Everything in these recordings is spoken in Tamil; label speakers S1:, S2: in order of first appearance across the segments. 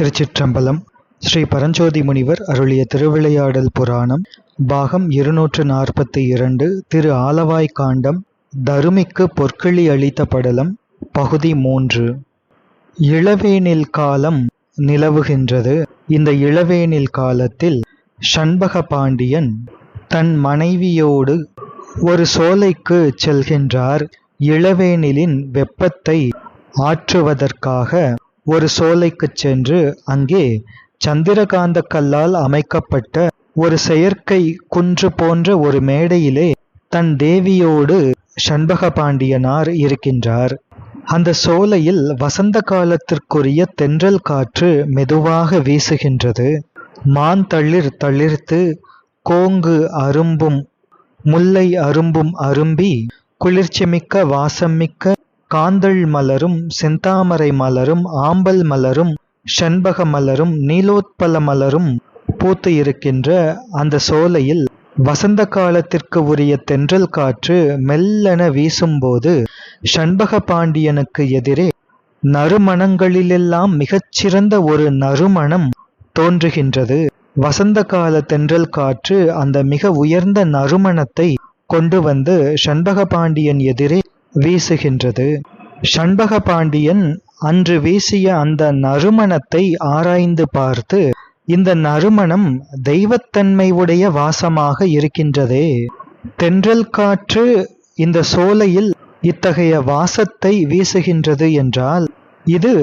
S1: திருச்சிற்றம்பலம் ஸ்ரீ பரஞ்சோதி முனிவர் அருளிய திருவிளையாடல் புராணம் பாகம் இருநூற்று நாற்பத்தி இரண்டு திரு ஆலவாய் காண்டம் தருமிக்கு பொற்களி அளித்த படலம் பகுதி மூன்று. இளவேனில் காலம் நிலவுகின்றது. இந்த இளவேனில் காலத்தில் சண்பக பாண்டியன் தன் மனைவியோடு ஒரு சோலைக்கு செல்கின்றார். இளவேனிலின் வெப்பத்தை ஆற்றுவதற்காக ஒரு சோலைக்குச் சென்று அங்கே சந்திரகாந்த கல்லால் அமைக்கப்பட்ட ஒரு செயற்கை குன்று போன்ற ஒரு மேடையிலே தன் தேவியோடு சண்பக பாண்டியனார் இருக்கின்றார். அந்த சோலையில் வசந்த காலத்திற்குரிய தென்றல் காற்று மெதுவாக வீசுகின்றது. மான் தளிர் தளிர்த்து கோங்கு அரும்பும் முல்லை அரும்பும் அரும்பி குளிர்ச்சிமிக்க வாசமிக்க காந்தள் மலரும் செந்தாமரை மலரும் ஆம்பல் மலரும் ஷண்பக மலரும் நீலோத்பல மலரும் பூத்து இருக்கின்ற அந்த சோலையில் வசந்த காலத்திற்கு உரிய தென்றல் காற்று மெல்லென வீசும்போது ஷண்பக பாண்டியனுக்கு எதிரே நறுமணங்களிலெல்லாம் மிகச்சிறந்த ஒரு நறுமணம் தோன்றுகின்றது. வசந்த கால தென்றல் காற்று அந்த மிக உயர்ந்த நறுமணத்தை கொண்டு வந்து ஷண்பக பாண்டியன் எதிரே வீசுகின்றது. சண்பக பாண்டியன் அன்று வீசிய அந்த நறுமணத்தை ஆராய்ந்து பார்த்து இந்த நறுமணம் தெய்வத்தன்மை உடைய வாசமாக இருக்கின்றதே. தென்றல் காற்று இந்த சோலையில் இத்தகைய வாசத்தை வீசுகின்றது என்றால் இது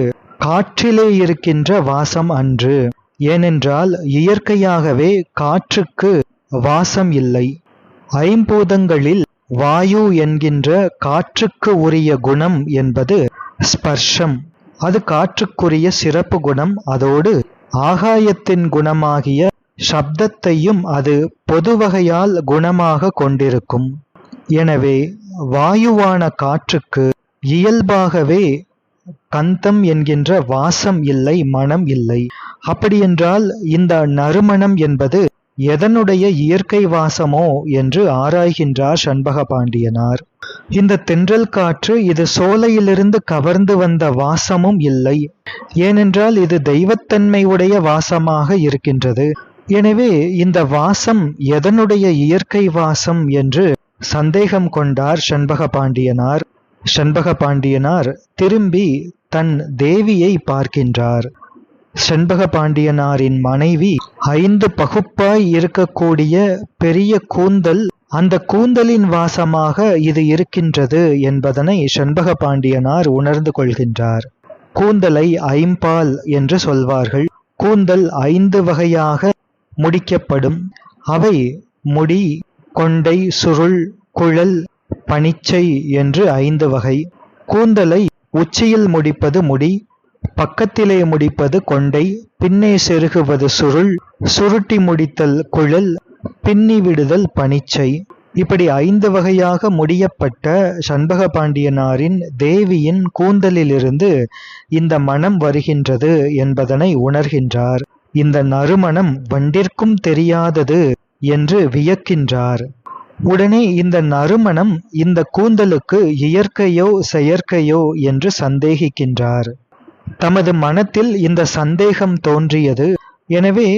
S1: காற்றிலே இருக்கின்ற வாசம் அன்று. ஏனென்றால் இயற்கையாகவே காற்றுக்கு வாசம் இல்லை. ஐம்பூதங்களில் வாயு என்கின்ற காற்றுக்கு உரிய குணம் என்பது ஸ்பர்ஷம். அது காற்றுக்குரிய சிறப்பு குணம். அதோடு ஆகாயத்தின் குணமாகிய சப்தத்தையும் அது பொதுவகையால் குணமாக கொண்டிருக்கும். எனவே வாயுவான காற்றுக்கு இயல்பாகவே கந்தம் என்கின்ற வாசம் இல்லை மனம் இல்லை. அப்படியென்றால் இந்த நறுமணம் என்பது எதனுடைய இயற்கை வாசமோ என்று ஆராய்கின்றார் சண்பக பாண்டியனார். இந்த தென்றல் காற்று இது சோலையிலிருந்து கவர்ந்து வந்த வாசமும் இல்லை. ஏனென்றால் இது தெய்வத்தன்மை உடைய வாசமாக இருக்கின்றது. எனவே இந்த வாசம் எதனுடைய இயற்கை வாசம் என்று சந்தேகம் கொண்டார் சண்பக பாண்டியனார். சண்பக பாண்டியனார் திரும்பி தன் தேவியை பார்க்கின்றார். செண்பக பாண்டியனாரின் மனைவி ஐந்து பகுப்பாய் இருக்கக்கூடிய பெரிய கூந்தல் அந்த கூந்தலின் வாசமாக இது இருக்கின்றது என்பதனை செண்பக பாண்டியனார் உணர்ந்து கொள்கின்றார். கூந்தலை ஐம்பால் என்று சொல்வார்கள். கூந்தல் ஐந்து வகையாக முடிக்கப்படும். அவை முடி கொண்டை சுருள் குழல் பனிச்சை என்று ஐந்து வகை. கூந்தலை உச்சியில் முடிப்பது முடி பக்கத்திலே முடிப்பது கொண்டை பின்னே செருகுவது சுருள் சுருட்டி முடித்தல் குழல் பின்னி விடுதல் பனிச்சை. இப்படி ஐந்து வகையாக முடியப்பட்ட சண்பக பாண்டியனாரின் தேவியின் கூந்தலிலிருந்து இந்த மனம் வருகின்றது என்பதனை உணர்கின்றார். இந்த நறுமணம் வண்டிற்கும் தெரியாதது என்று வியக்கின்றார். உடனே இந்த நறுமணம் இந்த கூந்தலுக்கு இயற்கையோ செயற்கையோ என்று சந்தேகிக்கின்றார். தமது மனத்தில் இந்த சந்தேகம் தோன்றியது. எனவே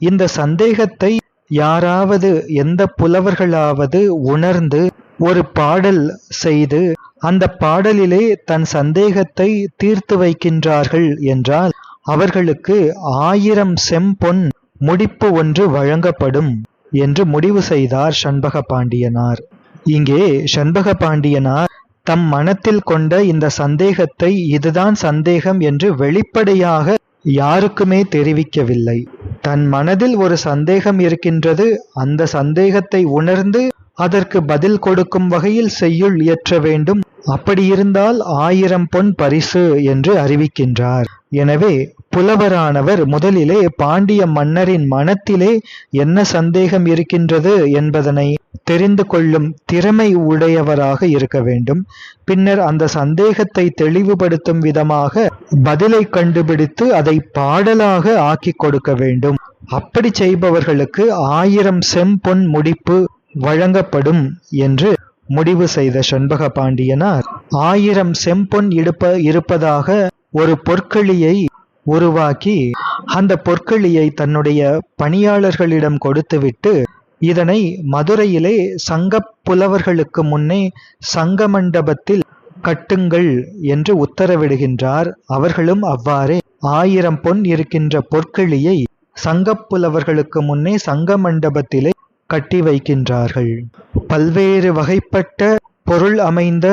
S1: இந்த சந்தேகத்தை யாராவது எந்த புலவர்களாவது உணர்ந்து ஒரு பாடல் செய்து அந்த பாடலிலே தன் சந்தேகத்தை தீர்த்து வைக்கின்றார்கள் என்றால் அவர்களுக்கு ஆயிரம் செம்பொன் முடிப்பு ஒன்று வழங்கப்படும் என்று முடிவு செய்தார் சண்பக பாண்டியனார் இங்கே சண்பக பாண்டியனார் தம் மனத்தில் கொண்ட இந்த சந்தேகத்தை இதுதான் சந்தேகம் என்று வெளிப்படையாக யாருக்குமே தெரிவிக்கவில்லை. தன் மனதில் ஒரு சந்தேகம் இருக்கின்றது. அந்த சந்தேகத்தை உணர்ந்து அதற்கு பதில் கொடுக்கும் வகையில் செய்யுள் இயற்ற வேண்டும். அப்படியிருந்தால் ஆயிரம் பொன் பரிசு என்று அறிவிக்கின்றார். எனவே புலவரானவர் முதலிலே பாண்டிய மன்னரின் மனத்திலே என்ன சந்தேகம் இருக்கின்றது என்பதனை தெரிந்து கொள்ளும் திறமை உடையவராக இருக்க வேண்டும். பின்னர் அந்த சந்தேகத்தை தெளிவுபடுத்தும் விதமாக பதிலை கண்டுபிடித்து அதை பாடலாக ஆக்கி கொடுக்க வேண்டும். அப்படி செய்பவர்களுக்கு ஆயிரம் செம்பொன் முடிப்பு வழங்கப்படும் என்று முடிவு செய்த சண்பக பாண்டியனார் ஆயிரம் செம்பொன் இடுப்ப இருப்பதாக ஒரு பொற்களியை உருவாக்கி அந்த பொற்களியை தன்னுடைய பணியாளர்களிடம் கொடுத்துவிட்டு இதனை மதுரையிலே சங்க புலவர்களுக்கு முன்னே சங்க மண்டபத்தில் கட்டுங்கள் என்று உத்தரவிடுகின்றார். அவர்களும் அவ்வாறே ஆயிரம் பொன் இருக்கின்ற பொற்களியை சங்கப்புலவர்களுக்கு முன்னே சங்க மண்டபத்திலே கட்டி வைக்கின்றார்கள். பல்வேறு வகைப்பட்ட பொருள் அமைந்த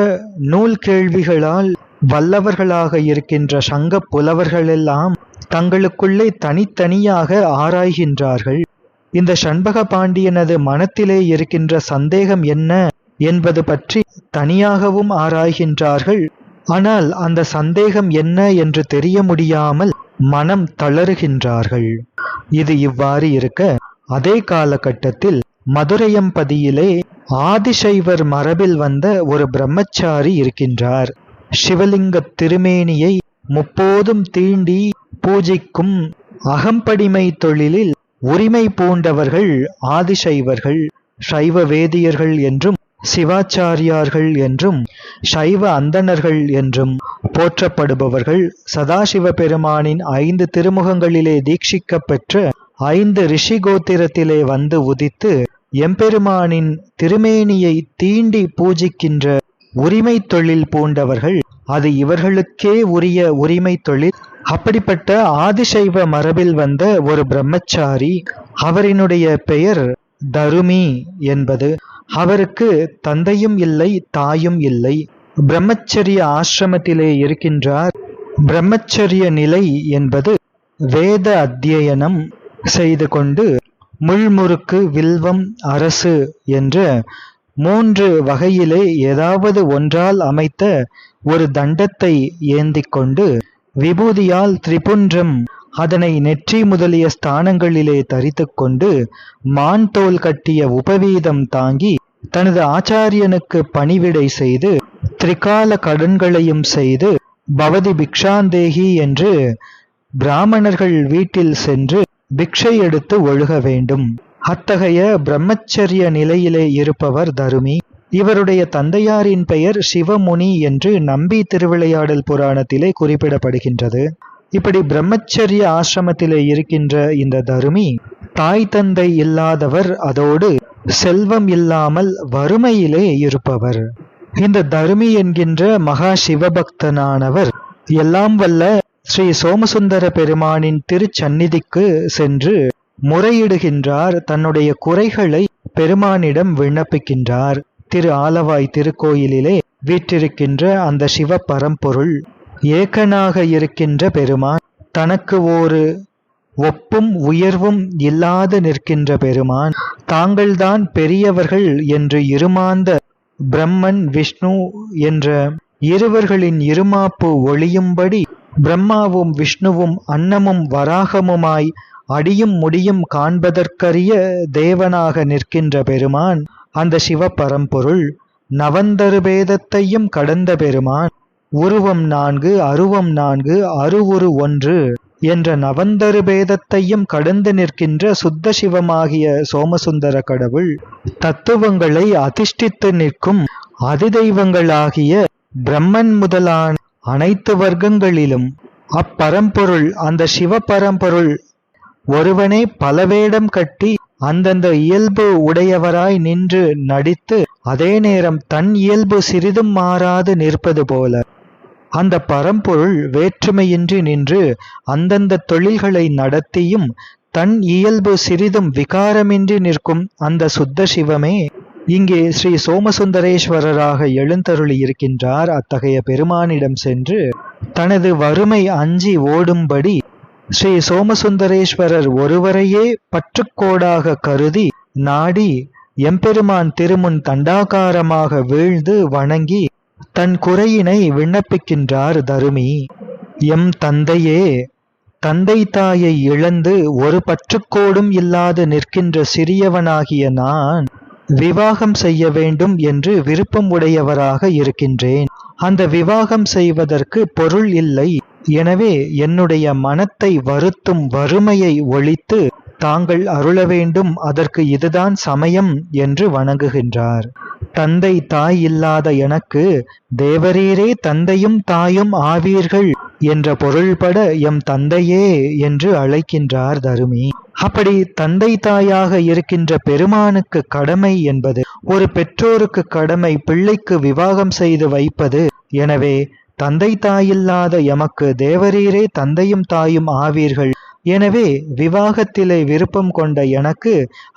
S1: நூல் கேள்விகளால் வல்லவர்களாக இருக்கின்ற சங்க புலவர்களெல்லாம் தங்களுக்குள்ளே தனித்தனியாக ஆராய்கின்றார்கள். இந்த சண்பக பாண்டியனது மனத்திலே இருக்கின்ற சந்தேகம் என்ன என்பது பற்றி தனியாகவும் ஆராய்கின்றார்கள். ஆனால் அந்த சந்தேகம் என்ன என்று தெரிய முடியாமல் மனம் தளறுகின்றார்கள் இது இவ்வாறு இருக்க அதே காலகட்டத்தில் மதுரையம்பதியிலே ஆதிசைவர் மரபில் வந்த ஒரு பிரம்மச்சாரி இருக்கின்றார். சிவலிங்க திருமேனியை முப்போதும் தீண்டி பூஜிக்கும் அகம்படிமை தொழிலில் உரிமை பூண்டவர்கள் ஆதிசைவர்கள் சைவ வேதியர்கள் என்றும் சிவாச்சாரியார்கள் என்றும் சைவ அந்தணர்கள் என்றும் போற்றப்படுபவர்கள் சதாசிவ பெருமானின் ஐந்து திருமுகங்களிலே தீட்சிக்கப் பெற்ற ஐந்து ரிஷி கோத்திரத்திலே வந்து உதித்து எம்பெருமானின் திருமேனியை தீண்டி பூஜிக்கின்ற உரிமை தொழில் பூண்டவர்கள் அது இவர்களுக்கே உரிய உரிமை தொழில். அப்படிப்பட்ட ஆதிசைவ மரபில் வந்த ஒரு பிரம்மச்சாரி அவரினுடைய பெயர் தருமி என்பது. அவருக்கு தந்தையும் இல்லை தாயும் இல்லை. பிரம்மச்சரிய ஆசிரமத்திலே இருக்கின்றார். பிரம்மச்சரிய நிலை என்பது வேத அத்தியனம் செய்து கொண்டு முள்முறுக்கு வில்வம் அரசு என்ற மூன்று வகையிலே ஏதாவது ஒன்றால் அமைத்த ஒரு தண்டத்தை ஏந்தி கொண்டு விபூதியால் திரிபுன்றம் அதனை நெற்றி முதலிய ஸ்தானங்களிலே தரித்து கொண்டு மான் தோல் கட்டிய உபவீதம் தாங்கி தனது ஆச்சாரியனுக்கு பணிவிடை செய்து திரிகால கடன்களையும் செய்து பவதி பிக்ஷாந்தேகி என்று பிராமணர்கள் வீட்டில் சென்று பிக்ஷை எடுத்து ஒழுக வேண்டும். அத்தகைய பிரம்மச்சரிய நிலையிலே இருப்பவர் தருமி. இவருடைய தந்தையாரின் பெயர் சிவமுனி என்று நம்பி திருவிளையாடல் புராணத்திலே குறிப்பிடப்படுகின்றது. இப்படி பிரம்மச்சரிய ஆசிரமத்திலே இருக்கின்ற இந்த தருமி தாய் தந்தை இல்லாதவர் அதோடு செல்வம் இல்லாமல் வறுமையிலே இருப்பவர். இந்த தருமி என்கின்ற மகா சிவபக்தனானவர் எல்லாம் வல்ல ஸ்ரீ சோமசுந்தர பெருமானின் திருச்சந்நிதிக்கு சென்று முறையிடுகின்றார் தன்னுடைய குறைகளை பெருமானிடம் விண்ணப்பிக்கின்றார். திரு ஆலவாய் திருக்கோயிலிலே வீற்றிருக்கின்ற அந்த சிவ பரம்பொருள் ஏகனாக இருக்கின்ற பெருமான் தனக்கு ஒரு ஒப்பும் உயர்வும் இல்லாது நிற்கின்ற பெருமான் தாங்கள்தான் பெரியவர்கள் என்று இருமாந்த பிரம்மன் விஷ்ணு என்ற இருவர்களின் இருமாப்பு ஒளியும்படி பிரம்மாவும் விஷ்ணுவும் அன்னமும் வராகமுமாய் அடியும் முடியும் காண்பதற்கரிய தேவனாக நிற்கின்ற பெருமான் அந்த சிவபரம்பொருள் நவந்தருபேதத்தையும் கடந்த பெருமான். உருவம் நான்கு அருவம் நான்கு அருவுரு ஒன்று என்ற நவந்தரு பேதத்தையும் கடந்து நிற்கின்ற சுத்த சிவமாகிய சோமசுந்தர கடவுள் தத்துவங்களை அதிஷ்டித்து நிற்கும் அதிதெய்வங்களாகிய பிரம்மன் முதலான அனைத்து வர்க்கங்களிலும் அப்பரம்பொருள் அந்த சிவ பரம்பொருள் ஒருவனே பலவேடம் கட்டி அந்தந்த இயல்பு உடையவராய் நின்று நடித்து அதே நேரம் தன் இயல்பு சிறிதும் மாறாது நிற்பது போல. அந்த பரம்பொருள் வேற்றுமையின்றி நின்று அந்தந்த தொழில்களை நடத்தியும் தன் இயல்பு சிறிதும் விகாரமின்றி நிற்கும் அந்த சுத்த சிவமே இங்கே ஸ்ரீ சோமசுந்தரேஸ்வரராக எழுந்தருளி இருக்கின்றார் அத்தகைய பெருமானிடம் சென்று தனது வறுமை அஞ்சி ஓடும்படி ஸ்ரீ சோமசுந்தரேஸ்வரர் ஒருவரையே பற்றுக்கோடாக கருதி நாடி எம்பெருமான் திருமுன் தண்டாகாரமாக வீழ்ந்து வணங்கி தன் குறையினை விண்ணப்பிக்கின்றார் தருமி. எம் தந்தையே தந்தை தாயை இழந்து ஒரு பற்றுக்கோடும் இல்லாது நிற்கின்ற சிறியவனாகிய நான் விவாகம் செய்ய வேண்டும் என்று விருப்பம் உடையவராக இருக்கின்றேன். அந்த விவாகம் செய்வதற்கு பொருள் இல்லை. எனவே என்னுடைய மனத்தை வருத்தும் வறுமையை ஒழித்து தாங்கள் அருள வேண்டும் அதற்கு இதுதான் சமயம் என்று வணங்குகின்றார். தந்தை தாய் இல்லாத எனக்கு தேவரீரே தந்தையும் தாயும் ஆவீர்கள் என்ற பொருள்பட எம் தந்தையே என்று அழைக்கின்றார் தருமி. அப்படி தந்தை தாயாக இருக்கின்ற பெருமானுக்கு கடமை என்பது ஒரு பெற்றோருக்கு கடமை பிள்ளைக்கு விவாகம் செய்து வைப்பது எனவே தந்தை தாயில்லாத எமக்கு தேவரீரே தந்தையும் தாயும் ஆவீர்கள். எனவே விவாகத்திலே விருப்பம் கொண்ட எனக்கு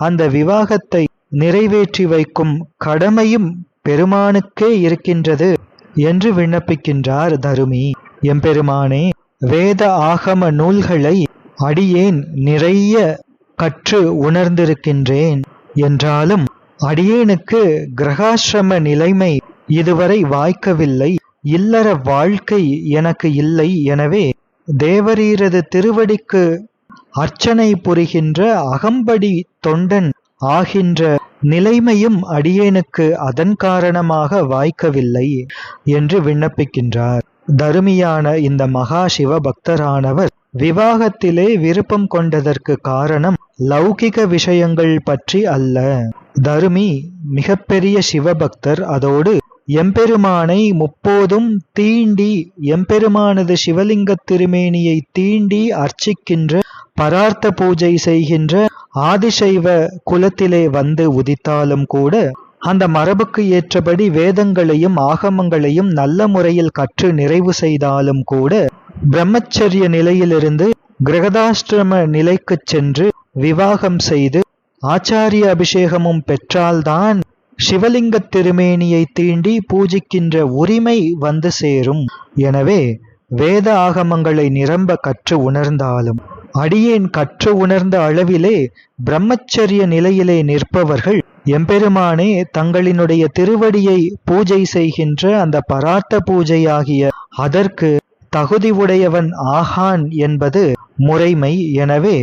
S1: அந்த விவாகத்தை நிறைவேற்றி வைக்கும் கடமையும் பெருமானுக்கே இருக்கின்றது என்று விண்ணப்பிக்கின்றார் தருமி. எம்பெருமானே வேத ஆகம நூல்களை அடியேன் நிறைய கற்று உணர்ந்திருக்கின்றேன். என்றாலும் அடியேனுக்கு கிரகாசிரம நிலைமை இதுவரை வாய்க்கவில்லை. இல்லற வாழ்க்கை எனக்கு இல்லை. எனவே தேவரீரது திருவடிக்கு அர்ச்சனை புரிகின்ற அகம்படி தொண்டன் ஆகின்ற நிலைமையும் அடியேனுக்கு அதன் காரணமாக வாய்க்கவில்லை என்று விண்ணப்பிக்கின்றார். தருமியான இந்த மகா சிவ பக்தரானவர் விவாகத்திலே விருப்பம் கொண்டதற்கு காரணம் லௌகிக விஷயங்கள் பற்றி அல்ல. தருமி மிகப்பெரிய சிவபக்தர். அதோடு எம்பெருமானை முப்போதும் தீண்டி எம்பெருமானது சிவலிங்கத் திருமேனியை தீண்டி அர்ச்சிக்கின்ற பரார்த்த பூஜை செய்கின்ற ஆதிசைவ குலத்திலே வந்து உதித்தாலும் கூட அந்த மரபுக்கு ஏற்றபடி வேதங்களையும் ஆகமங்களையும் நல்ல முறையில் கற்று நிறைவு செய்தாலும் கூட பிரம்மச்சரிய நிலையிலிருந்து கிரகதாஷ்டிரம நிலைக்குச் சென்று விவாகம் செய்து ஆச்சாரிய அபிஷேகமும் பெற்றால்தான் சிவலிங்க திருமேனியை தீண்டி பூஜிக்கின்ற உரிமை வந்து சேரும். எனவே வேத ஆகமங்களை நிரம்ப கற்று உணர்ந்தாலும் அடியேன் கற்று உணர்ந்த அளவிலே பிரம்மச்சரிய நிலையிலே நிற்பவர்கள் எம்பெருமானே தங்களினுடைய திருவடியை பூஜை செய்கின்ற அந்த பராத்த பூஜையாகிய அதற்கு தகுதி உடையவன் ஆகான் என்பது முறைமை. எனவே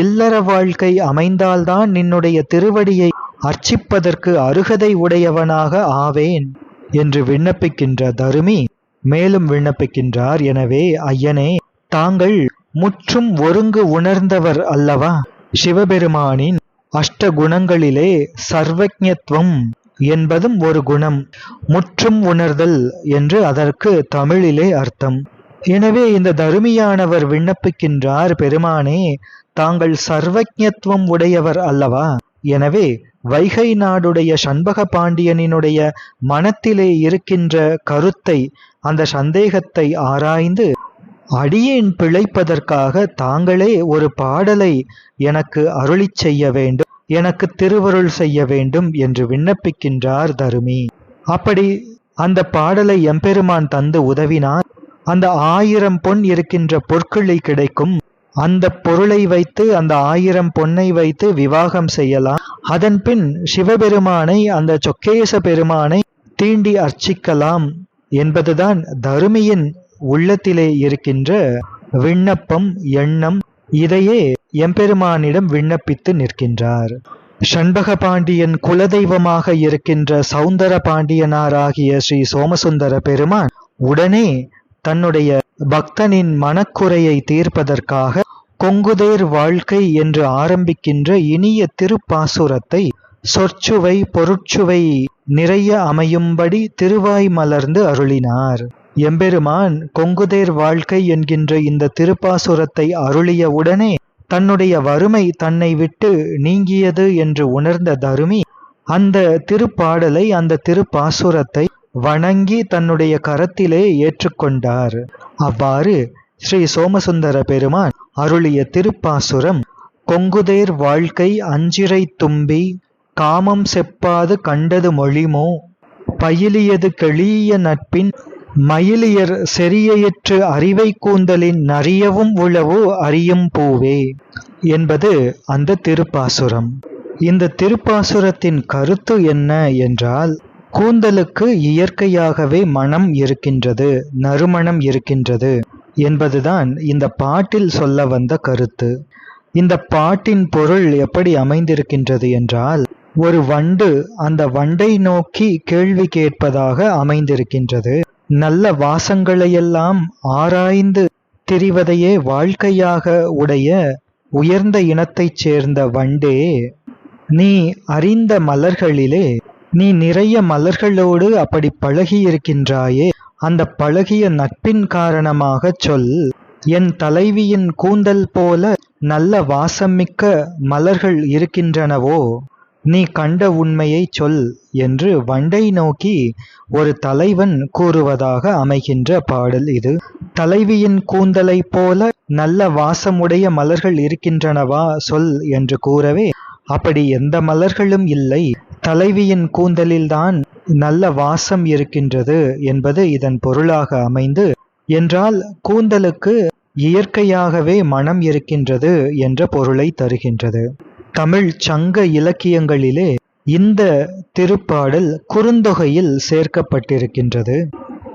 S1: இல்லற வாழ்க்கை அமைந்தால்தான் நின்னுடைய திருவடியை அர்ச்சிப்பதற்கு அருகதை உடையவனாக ஆவேன் என்று விண்ணப்பிக்கின்ற தருமி மேலும் விண்ணப்பிக்கின்றார் எனவே ஐயனே தாங்கள் முற்றும் ஒருங்கு உணர்ந்தவர் அல்லவா? சிவபெருமானின் அஷ்ட குணங்களிலே சர்வஜத்துவம் என்பதும் ஒரு குணம். முற்றும் உணர்தல் என்று அதற்கு தமிழிலே அர்த்தம். எனவே இந்த தருமியானவர் விண்ணப்பிக்கின்றார் பெருமானே தாங்கள் சர்வஜத்துவம் உடையவர் அல்லவா? எனவே வைகை நாடுடைய சண்பக பாண்டியனினுடைய மனத்திலே இருக்கின்ற கருத்தை அந்த சந்தேகத்தை ஆராய்ந்து அடியேன் பிழைப்பதற்காக தாங்களே ஒரு பாடலை எனக்கு அருளிச் செய்ய வேண்டும் எனக்கு திருவருள் செய்ய வேண்டும் என்று விண்ணப்பிக்கின்றார் தருமி. அப்படி அந்த பாடலை எம்பெருமான் தந்து உதவினார் அந்த ஆயிரம் பொன் இருக்கின்ற பொற்களை கிடைக்கும். அந்த பொருளை வைத்து அந்த ஆயிரம் பொன்னை வைத்து விவாகம் செய்யலாம். அதன் பின் சிவபெருமானை அந்த சொக்கேச பெருமானை தீண்டி அர்ச்சிக்கலாம் என்பதுதான் தருமியின் உள்ளத்திலே இருக்கின்ற விண்ணப்பம் எண்ணம். இதையே எம்பெருமானிடம் விண்ணப்பித்து நிற்கின்றார். ஷண்பக பாண்டியன் குலதெய்வமாக இருக்கின்ற சௌந்தர பாண்டியனாராகிய ஸ்ரீ சோமசுந்தர பெருமான் உடனே தன்னுடைய பக்தனின் மனக்குறையை தீர்ப்பதற்காக கொங்குதேர் வாழ்க்கை என்று ஆரம்பிக்கின்ற இனிய திருப்பாசுரத்தை சொற்சுவை பொருட்சுவை நிறைய அமையும்படி திருவாய் மலர்ந்து அருளினார். எம்பெருமான் கொங்குதேர் வாழ்க்கை என்கின்ற இந்த திருப்பாசுரத்தை அருளிய உடனே தன்னுடைய வறுமை தன்னை விட்டு நீங்கியது என்று உணர்ந்த தருமி அந்த திருப்பாடலை அந்த திருப்பாசுரத்தை வணங்கி தன்னுடைய கரத்திலே ஏற்றுக்கொண்டார். அவ்வாறு ஸ்ரீ சோமசுந்தர பெருமான் அருளிய திருப்பாசுரம் கொங்குதேர் வாழ்க்கை அஞ்சிரை தும்பி காமம் செப்பாது கண்டது மொழிமோ பயிலியது கெளிய நட்பின் மயிலியர் செரியற்று அறிவை கூந்தலின் நறியவும் உளவோ அறியும் பூவே என்பது அந்த திருப்பாசுரம். இந்த திருப்பாசுரத்தின் கருத்து என்ன என்றால் கூந்தலுக்கு இயற்கையாகவே மனம் இருக்கின்றது நறுமணம் இருக்கின்றது என்பதுதான் இந்த பாட்டில் சொல்ல வந்த கருத்து. இந்த பாட்டின் பொருள் எப்படி அமைந்திருக்கின்றது என்றால் ஒரு வண்டு அந்த வண்டை நோக்கி கேள்வி கேட்பதாக அமைந்திருக்கின்றது. நல்ல வாசங்களையெல்லாம் ஆராய்ந்து திரிவதையே வாழ்க்கையாக உடைய உயர்ந்த இனத்தைச் சேர்ந்த வண்டே நீ அறிந்த மலர்களிலே நீ நிறைய மலர்களோடு அப்படி பழகியிருக்கின்றாயே அந்த பழகிய நட்பின் காரணமாகச் சொல். என் தலைவியின் கூந்தல் போல நல்ல வாசமிக்க மலர்கள் இருக்கின்றனவோ நீ கண்ட உண்மையைச் சொல் என்று வண்டை நோக்கி ஒரு தலைவன் கூறுவதாக அமைகின்ற பாடல் இது. தலைவியின் கூந்தலைப் போல நல்ல வாசமுடைய மலர்கள் இருக்கின்றனவா சொல் என்று கூறவே அப்படி எந்த மலர்களும் இல்லை. தலைவியின் கூந்தலில்தான் நல்ல வாசம் இருக்கின்றது என்பது இதன் பொருளாக அமைந்து என்றால் கூந்தலுக்கு இயற்கையாகவே மனம் இருக்கின்றது என்ற பொருளை தருகின்றது. தமிழ் சங்க இலக்கியங்களிலே இந்த திருப்பாடல் குறுந்தொகையில் சேர்க்கப்பட்டிருக்கின்றது.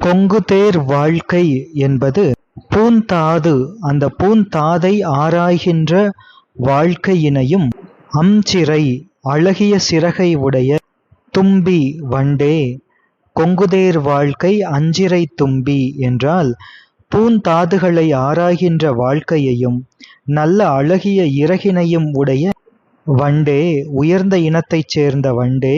S1: கொங்குதேர் வாழ்க்கை என்பது பூந்தாது அந்த பூந்தாதை ஆராய்கின்ற வாழ்க்கையினையும் அம்சிறை அழகிய சிறகை உடைய தும்பி வண்டே கொங்குதேர் வாழ்க்கை அஞ்சிறை தும்பி என்றால் பூந்தாதுகளை ஆராய்கின்ற வாழ்க்கையையும் நல்ல அழகிய இறகினையும் உடைய வண்டே உயர்ந்த இனத்தைச் சேர்ந்த வண்டே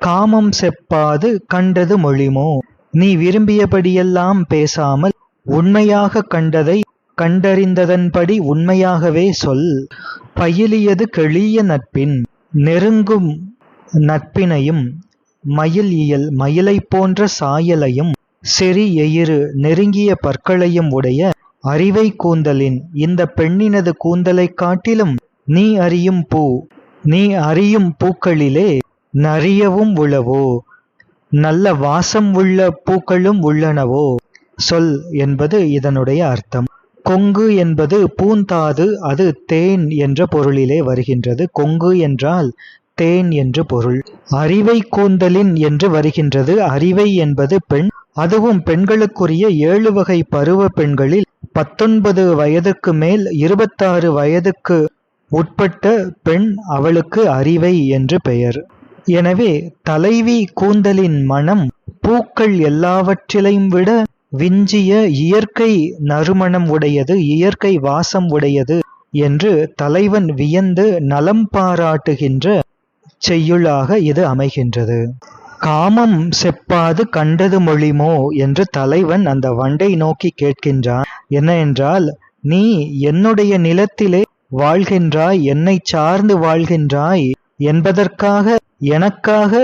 S1: காமம் செப்பாது கண்டது மொழிமோ? நீ விரும்பியபடியெல்லாம் பேசாமல் உண்மையாக கண்டதை கண்டறிந்ததன்படி உண்மையாகவே சொல். பயிலியது கெளிய நட்பின் நெருங்கும் நட்பினையும் மயில் இயல் மயிலைப் போன்ற சாயலையும் செறி எயிறு நெருங்கிய பற்களையும் உடைய அறிவை கூந்தலின் இந்த பெண்ணினது கூந்தலைக் காட்டிலும் நீ அறியும் பூ நீ அறியும் பூக்களிலே நறியவும் உளவோ நல்ல வாசம் உள்ள பூக்களும் உள்ளனவோ சொல் என்பது இதனுடைய அர்த்தம். கொங்கு என்பது பூந்தாது அது தேன் என்ற பொருளிலே வருகின்றது. கொங்கு என்றால் தேன் என்று பொருள். அறிவை கூந்தலின் என்று வருகின்றது. அறிவை என்பது பெண் அதுவும் பெண்களுக்குரிய ஏழு வகை பருவ பெண்களில் பத்தொன்பது வயதுக்கு மேல் இருபத்தாறு வயதுக்கு உட்பட்ட பெண் அவளுக்கு அறிவை என்று பெயர். எனவே தலைவி கூந்தலின் மனம் பூக்கள் எல்லாவற்றிலையும் விட விஞ்சிய இயற்கை நறுமணம் உடையது இயற்கை வாசம் உடையது என்று தலைவன் வியந்து நலம் பாராட்டுகின்ற செய்யுளாக இது அமைகின்றது. காமம் செப்பாது கண்டது மொழிமோ என்று தலைவன் அந்த வண்டை நோக்கி கேட்கின்றான். என்ன என்றால் நீ என்னுடைய நிலத்திலே வாழ்கின்றாய் என்னை சார்ந்து வாழ்கின்றாய் என்பதற்காக எனக்காக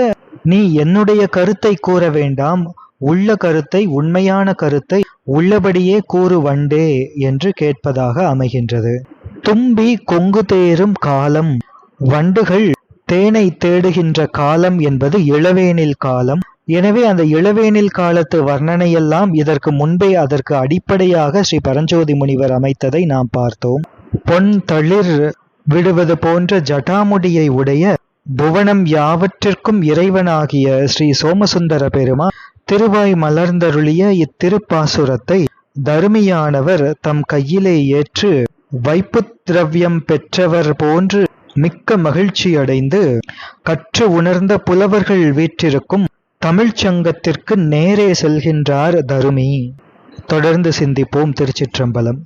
S1: நீ என்னுடைய கருத்தை கூற வேண்டாம். உள்ள கருத்தை உண்மையான கருத்தை உள்ளபடியே கூறு வண்டே என்று கேட்பதாக அமைகின்றது. தும்பி கொங்கு தேரும் காலம் வண்டுகள் தேனை தேடுகின்ற காலம் என்பது இளவேனில் காலம். எனவே அந்த இளவேனில் காலத்து வர்ணனையெல்லாம் இதற்கு முன்பே அதற்கு அடிப்படையாக ஸ்ரீ பரஞ்சோதி முனிவர் அமைத்ததை நாம் பார்த்தோம். பொன் தளிர் விடுவது போன்ற ஜட்டாமுடியை உடைய புவனம் யாவற்றிற்கும் இறைவனாகிய ஸ்ரீ சோமசுந்தர பெருமா திருவாய் மலர்ந்தருளிய இத்திருப்பாசுரத்தை தருமியானவர் தம் கையிலே ஏற்று வைப்பு திரவியம் பெற்றவர் போன்று மிக்க மகிழ்ச்சியடைந்து கற்று உணர்ந்த புலவர்கள் வீற்றிருக்கும் தமிழ்ச்சங்கத்திற்கு நேரே செல்கின்றார் தருமி. தொடர்ந்து சிந்திப்போம் திருச்சிற்றம்பலம்.